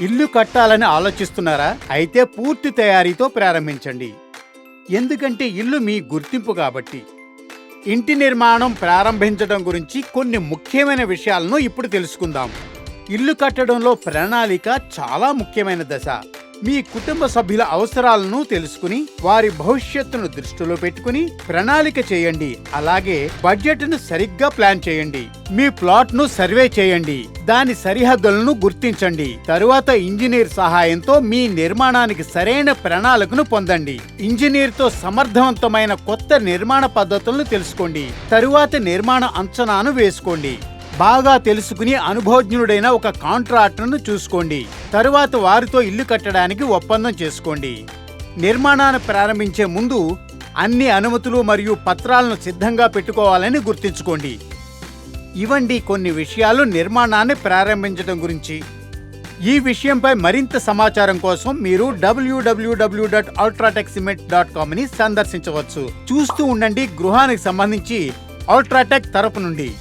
ఇల్లు కట్టాలని ఆలోచిస్తున్నారా? అయితే పూర్తి తయారీతో ప్రారంభించండి. ఎందుకంటే ఇల్లు మీ గుర్తింపు కాబట్టి. ఇంటి నిర్మాణం ప్రారంభించడం గురించి కొన్ని ముఖ్యమైన విషయాలను ఇప్పుడు తెలుసుకుందాం. ఇల్లు కట్టడంలో ప్రణాళిక చాలా ముఖ్యమైన దశ. మీ కుటుంబ సభ్యుల అవసరాలను తెలుసుకుని వారి భవిష్యత్తును దృష్టిలో పెట్టుకుని ప్రణాళిక చేయండి. అలాగే బడ్జెట్ను సరిగ్గా ప్లాన్ చేయండి. మీ ప్లాట్ను సర్వే చేయండి. దాని సరిహద్దులను గుర్తించండి. తరువాత ఇంజనీర్ సహాయంతో మీ నిర్మాణానికి సరైన ప్రణాళికను పొందండి. ఇంజనీర్తో సమర్థవంతమైన కొత్త నిర్మాణ పద్ధతులను తెలుసుకోండి. తరువాత నిర్మాణ అంచనాను వేసుకోండి. బాగా తెలుసుకుని అనుభవజ్ఞుడైన ఒక కాంట్రాక్టర్ను చూసుకోండి. తరువాత వారితో ఇల్లు కట్టడానికి ఒప్పందం చేసుకోండి. నిర్మాణాన్ని ప్రారంభించే ముందు అన్ని అనుమతులు మరియు పత్రాలను సిద్ధంగా పెట్టుకోవాలని గుర్తుంచుకోండి. ఇవండి కొన్ని విషయాలు నిర్మాణాన్ని ప్రారంభించడం గురించి. ఈ విషయంపై మరింత సమాచారం కోసం మీరు W W W dot UltraTech cement dot కామ్ని సందర్శించవచ్చు. చూస్తూ ఉండండి గృహానికి సంబంధించి అల్ట్రాటెక్ తరపు నుండి.